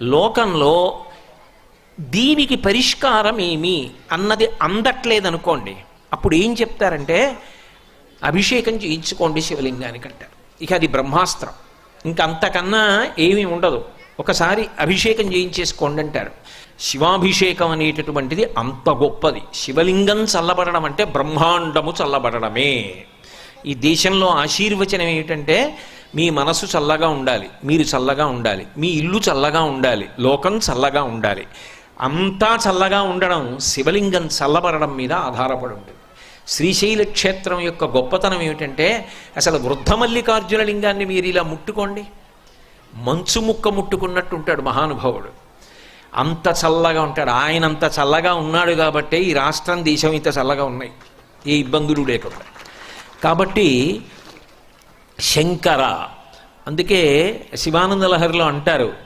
లోకంలో దీనికి పరిష్కారం ఏమి అన్నది అందట్లేదనుకోండి అప్పుడు ఏం చెప్తారంటే అభిషేకం చేయించుకోండి శివలింగానికి అంటారు. ఇక అది బ్రహ్మాస్త్రం. ఇంక అంతకన్నా ఏమీ ఉండదు. ఒకసారి అభిషేకం చేయించేసుకోండి అంటారు. శివాభిషేకం అనేటటువంటిది అంత గొప్పది. శివలింగం చల్లబడడం అంటే బ్రహ్మాండము చల్లబడడమే. ఈ దేశంలో ఆశీర్వచనం ఏమిటంటే మీ మనసు చల్లగా ఉండాలి మీరు చల్లగా ఉండాలి మీ ఇల్లు చల్లగా ఉండాలి లోకం చల్లగా ఉండాలి. అంతా చల్లగా ఉండడం శివలింగం చల్లబడడం మీద ఆధారపడి ఉంటుంది. శ్రీశైల క్షేత్రం యొక్క గొప్పతనం ఏమిటంటే అసలు వృద్ధమల్లికార్జున లింగాన్ని మీరు ఇలా ముట్టుకోండి. మంచు ముక్క ముట్టుకున్నట్టు ఉంటాడు మహానుభావుడు. అంత చల్లగా ఉంటాడు. ఆయన అంత చల్లగా ఉన్నాడు కాబట్టే ఈ రాష్ట్రం దేశం ఇంత చల్లగా ఉన్నాయి. ఏ ఇబ్బందులు లేకుండా. కాబట్టి శంకర. అందుకే శివానంద లహరిలో అంటారు